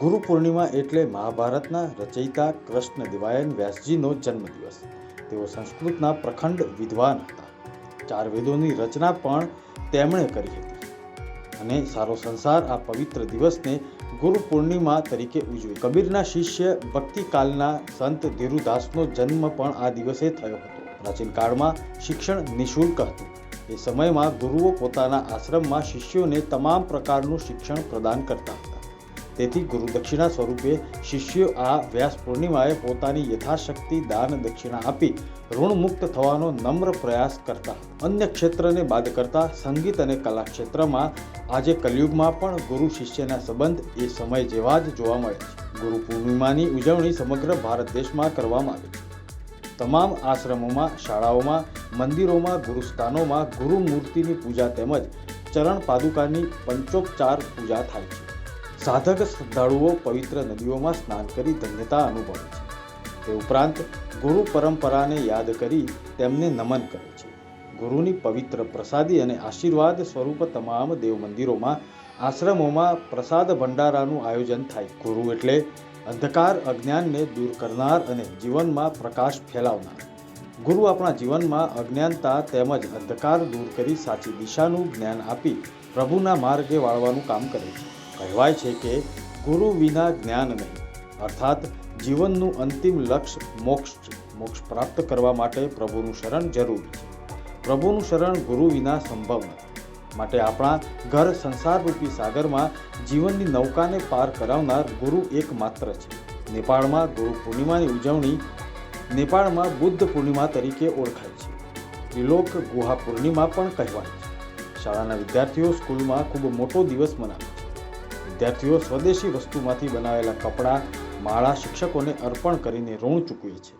ગુરુ પૂર્ણિમા એટલે મહાભારતના રચયિતા કૃષ્ણ દિવાયન વ્યાસજીનો જન્મદિવસ. તેઓ સંસ્કૃતના પ્રખંડ વિદ્વાન હતા. ચાર વેદોની રચના પણ તેમણે કરી હતી. અને સારો સંસાર આ પવિત્ર દિવસને ગુરુ પૂર્ણિમા તરીકે ઉજવે. કબીરના શિષ્ય ભક્તિકાલના સંત ધીરુદાસનો જન્મ પણ આ દિવસે થયો હતો. પ્રાચીન કાળમાં શિક્ષણ નિઃશુલ્ક હતું. એ સમયમાં ગુરુઓ પોતાના આશ્રમમાં શિષ્યોને તમામ પ્રકારનું શિક્ષણ પ્રદાન કરતા હતા. તેથી ગુરુદક્ષિણા સ્વરૂપે શિષ્યો આ વ્યાસ પૂર્ણિમાએ પોતાની યથાશક્તિ દાન દક્ષિણા આપી ઋણમુક્ત થવાનો નમ્ર પ્રયાસ કરતા. અન્ય ક્ષેત્રને બાદ કરતા સંગીત અને કલા ક્ષેત્રમાં આજે કલયુગમાં પણ ગુરુ શિષ્યના સંબંધ એ સમય જેવા જ જોવા મળે છે. ગુરુ પૂર્ણિમાની ઉજવણી સમગ્ર ભારત દેશમાં કરવામાં આવે છે. તમામ આશ્રમોમાં, શાળાઓમાં, મંદિરોમાં, ગુરુસ્થાનોમાં ગુરુ મૂર્તિની પૂજા તેમજ ચરણ પાદુકાની પંચોપચાર પૂજા થાય છે. સાધક શ્રદ્ધાળુઓ પવિત્ર નદીઓમાં સ્નાન કરી ધન્યતા અનુભવે છે. તે ઉપરાંત ગુરુ પરંપરાને યાદ કરી તેમને નમન કરે છે. ગુરુની પવિત્ર પ્રસાદી અને આશીર્વાદ સ્વરૂપ તમામ દેવ મંદિરોમાં આશ્રમોમાં પ્રસાદ ભંડારાનું આયોજન થાય. ગુરુ એટલે અંધકાર અજ્ઞાનને દૂર કરનાર અને જીવનમાં પ્રકાશ ફેલાવનાર. ગુરુ આપણા જીવનમાં અજ્ઞાનતા તેમજ અંધકાર દૂર કરી સાચી દિશાનું જ્ઞાન આપી પ્રભુના માર્ગે વાળવાનું કામ કરે છે. કહેવાય છે કે ગુરુ વિના જ્ઞાન નહીં. અર્થાત જીવનનું અંતિમ લક્ષ્ય મોક્ષ છે. મોક્ષ પ્રાપ્ત કરવા માટે પ્રભુનું શરણ જરૂરી છે. પ્રભુનું શરણ ગુરુ વિના સંભવ નથી. માટે આપણા ઘર સંસારરૂપી સાગરમાં જીવનની નૌકાને પાર કરાવનાર ગુરુ એકમાત્ર છે. નેપાળમાં ગુરુ પૂર્ણિમાની ઉજવણી નેપાળમાં બુદ્ધ પૂર્ણિમા તરીકે ઓળખાય છે. ત્રિલોક ગુહા પૂર્ણિમા પણ કહેવાય છે. શાળાના વિદ્યાર્થીઓ સ્કૂલમાં ખૂબ મોટો દિવસ મનાવે છે. વિદ્યાર્થીઓ સ્વદેશી વસ્તુમાંથી બનાવેલા કપડાં માળા શિક્ષકોને અર્પણ કરીને ઋણ ચૂકવે છે.